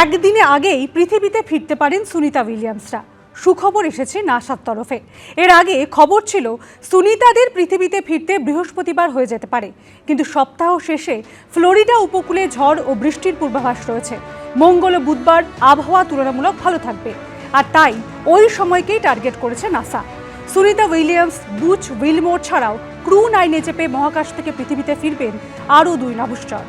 একদিনে আগেই পৃথিবীতে ফিরতে পারেন সুনিতা উইলিয়ামসরা। সুখবর এসেছে নাসার তরফে। এর আগে খবর ছিল, সুনিতাদের পৃথিবীতে ফিরতে বৃহস্পতিবার হয়ে যেতে পারে। কিন্তু সপ্তাহ শেষে ফ্লোরিডা উপকূলে ঝড় ও বৃষ্টির পূর্বাভাস রয়েছে। মঙ্গল ও বুধবার আবহাওয়া তুলনামূলক ভালো থাকবে। আর তাই ওই সময়কেই টার্গেট করেছে NASA. Sunita Williams, Butch, Wilmore ছাড়াও ক্রু নাইনে চেপে মহাকাশ থেকে পৃথিবীতে ফিরবেন আরও দুই নভশ্চর।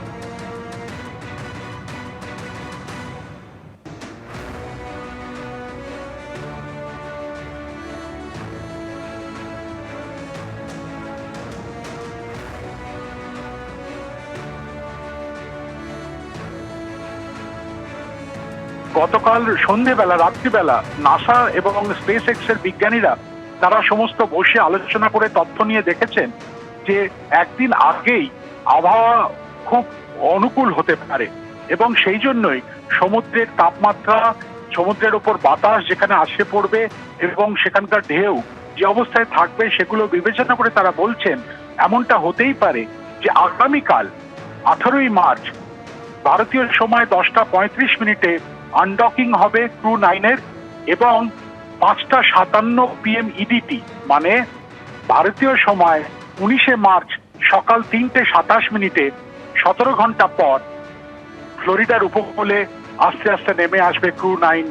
গতকাল সন্ধেবেলা, রাত্রিবেলা নাসা এবং স্পেস এক্সের বিজ্ঞানীরা তারা সমস্ত বসে আলোচনা করে তথ্য নিয়ে দেখেছেন যে একদিন আগেই আবহাওয়া খুব অনুকূল হতে পারে এবং সেই জন্যই সমুদ্রের তাপমাত্রা, সমুদ্রের ওপর বাতাস যেখানে আসে পড়বে এবং সেখানকার ঢেউ যে অবস্থায় থাকবে সেগুলো বিবেচনা করে তারা বলছেন এমনটা হতেই পারে যে আগামীকাল আঠারোই মার্চ ভারতীয় সময় দশটা পঁয়ত্রিশ মিনিটে আনডকিং হবে ক্রু নাইনের এবং পাঁচটা সাতান্ন পিএম ইডিটি মানে ভারতীয় সময় উনিশে মার্চ সকাল তিনটে সাতাশ মিনিটে সতেরো ঘণ্টা পর ফ্লোরিডার উপকূলে আস্তে আস্তে নেমে আসবে ক্রু নাইন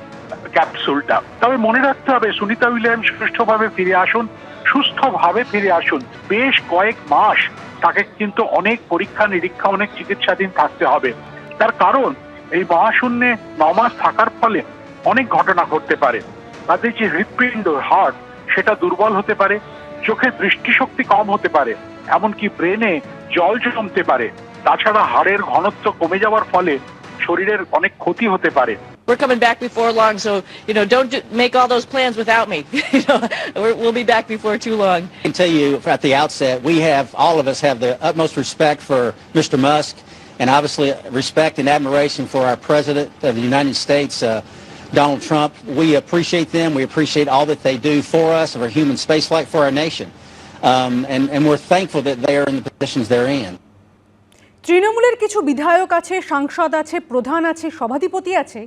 ক্যাপসুলটা তবে মনে রাখতে হবে, সুনিতা উইলিয়ামস সুষ্ঠুভাবে ফিরে আসুন, সুস্থভাবে ফিরে আসুন। বেশ কয়েক মাস তাকে কিন্তু অনেক পরীক্ষা নিরীক্ষা অনেক চিকিৎসাধীন থাকতে হবে। তার কারণ এই মহাশূন্যে নমাস থাকার ফলে অনেক ঘটনা ঘটতে পারে তাদের যে হৃৎপিণ্ড হার্ট সেটা দুর্বল হতে পারে চোখের দৃষ্টিশক্তি কম হতে পারে এমনকি ব্রেনে জল জমতে পারে তাছাড়া হাড়ের ঘনত্ব কমে যাওয়ার ফলে শরীরের অনেক ক্ষতি হতে পারে We're coming back before long, so you know, don't make all those plans without me. you know, we'll be back before too long. I can tell you at the outset, we have, all of us have the utmost respect for Mr. Musk and obviously respect and admiration for our President of the United States, uh, Donald Trump. We appreciate them. We appreciate all that they do for us, for human spaceflight, for our nation. Um, and, and we're thankful that they are in the positions they're in. তৃণমূলের কিছু বিধায়ক আছে সাংসদ আছে প্রধান আছে সভাধিপতি আছে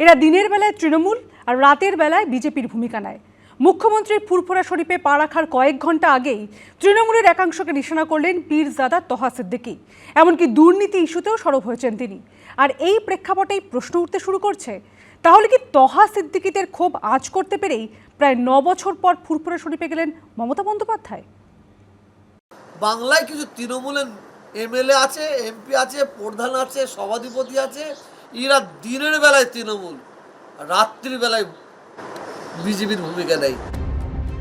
এরা দিনের বেলায় তৃণমূল আর রাতের বেলায় বিজেপির ভূমিকা নেয় মুখ্যমন্ত্রীর ফুরফুরা শরীফে পা রাখার কয়েক ঘণ্টা আগেই তৃণমূলের একাংশকে নিশানা করলেন পীরজাদা তহা সিদ্দিকি। এমনকি দুর্নীতি ইস্যুতেও সরব হয়েছেন তিনি। আর এই প্রেক্ষাপটেই প্রশ্ন উঠতে শুরু করছে, তাহলে কি তহা সিদ্দিকিদের ক্ষোভ আজ করতে পেরেই প্রায় ন বছর পর ফুরফুরা শরীফে গেলেন মমতা বন্দ্যোপাধ্যায়? বাংলায় কিছু তৃণমূলের এমএলএ আছে, এমপি আছে, প্রধান আছে, সভাধিপতি আছে, এরা দিনের বেলায় তৃণমূল রাত্রির বেলায় বিজেপির ভূমিকা নেই।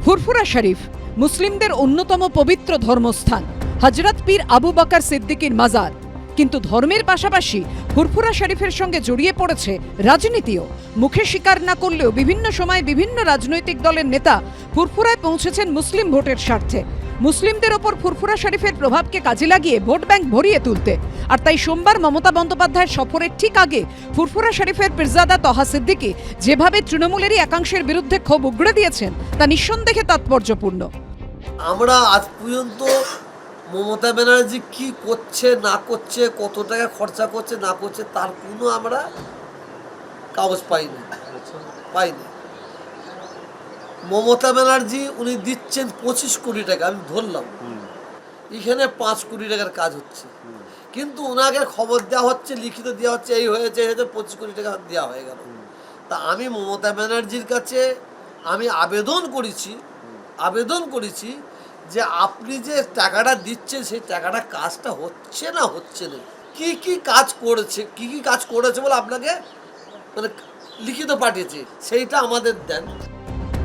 ফুরফুরা শরীফ, মুসলিমদের অন্যতম পবিত্র ধর্মস্থান হজরত পীর আবু বাকার সিদ্দিকীর মাজার। কিন্তু ধর্মের পাশাপাশি ফুরফুরা শরীফের সঙ্গে জড়িয়ে পড়েছে রাজনীতিও। মুখে স্বীকার না করলেও বিভিন্ন সময় বিভিন্ন রাজনৈতিক দলের নেতা ফুরফুরায় পৌঁছেছেন মুসলিম ভোটের স্বার্থে। মুসলিমদের ওপর ফুরফুরা শরীফের প্রভাবকে কাজে লাগিয়ে ভোট ব্যাংক ভরিয়ে তুলতে। আর তাই সোমবার মমতা বন্দ্যোপাধ্যায়ের সফরের ঠিক আগে ফুরফুরা শরীফের পিরজাদা তহা সিদ্দিকি যেভাবে তৃণমূলেরই একাংশের বিরুদ্ধে ক্ষোভ উগড়ে দিয়েছেন, তা নিঃসন্দেহে তাৎপর্যপূর্ণ। আমরা আজ পর্যন্ত মমতা ব্যানার্জি কি করছে, না করছে, কত টাকা খরচা করছে, না করছে, তার কোনো আমরা কাগজ পাইনি। পাইনি। মমতা ব্যানার্জি উনি দিচ্ছেন পঁচিশ কোটি টাকা আমি ধরলাম। এখানে পাঁচ কোটি টাকার কাজ হচ্ছে। কিন্তু ওনাকে খবর দেওয়া হচ্ছে লিখিত দেওয়া হচ্ছে এই হয়েছে এই হয়েছে পঁচিশ কোটি টাকা দেওয়া হয়ে গেল। তা আমি মমতা ব্যানার্জির কাছে আমি আবেদন করেছি আবেদন করেছি যে আপনি যে টাকাটা দিচ্ছেন সেই টাকাটা কাজটা হচ্ছে না হচ্ছে না কি কি কাজ করেছে কি কি কাজ করেছে বলে আপনাকে মানে লিখিত পাঠিয়েছে সেইটা আমাদের দেন।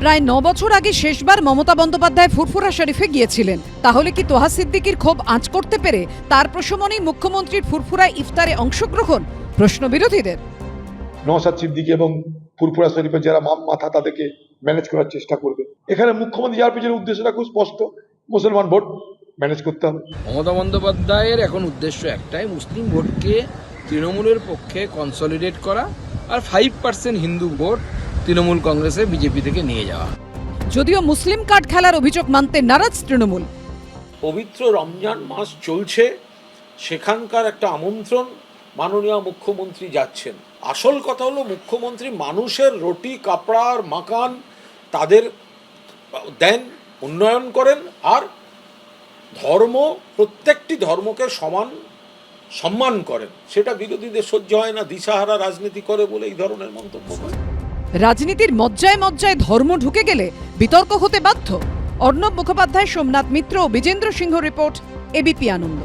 প্রায় ন বছর আগে শেষবার মমতা বন্দ্যোপাধ্যায় ফুরফুরা শরীফে গিয়েছিলেন। তাহলে কি তোহা সিদ্দিকির ক্ষোভ আঁচ করতে পেরে তার প্রশমনেই মুখ্যমন্ত্রীর ফুরফুরা ইফতারে অংশগ্রহণ? প্রশ্ন বিরোধীদের নওসাদ সিদ্দিকী এবং ফুরফুরা শরীফের যারা মাথা তাদেরকে ম্যানেজ করার চেষ্টা করবে। এখানে মুখ্যমন্ত্রী যাওয়ার পিছনে উদ্দেশ্যটা খুব স্পষ্ট মুসলমান ভোট ম্যানেজ করতে হবে। মমতা বন্দ্যোপাধ্যায়ের এখন উদ্দেশ্য একটাই মুসলিম ভোটকে তৃণমূলের পক্ষে কনসলিডেট করা আর five percent Hindu vote Trinamool কংগ্রেসে বিজেপি থেকে নিয়ে যাওয়া। যদিও মুসলিম কার্ড খেলার অভিযোগ মানতে নারাজ তৃণমূল। পবিত্র রমজান মাস চলছে সেখানকার একটা আমন্ত্রণ মাননীয় মুখ্যমন্ত্রী যাচ্ছেন। আসল কথা হলো মুখ্যমন্ত্রী মানুষের রুটি কাপড় আর মাকান তাদের দেন উন্নয়ন করেন আর ধর্ম প্রত্যেকটি ধর্মকে সমান সম্মান করেন। সেটা বিরোধীদের সহ্য হয় না দিশাহারা রাজনীতি করে বলে এই ধরনের মন্তব্য করে রাজনীতির মজ্জায় মজ্জায় ধর্ম ঢুকে গেলে বিতর্ক হতে বাধ্য। অর্ণব মুখোপাধ্যায়, সোমনাথ মিত্র ও বিজেন্দ্র সিংহ রিপোর্ট এবিপি আনন্দ।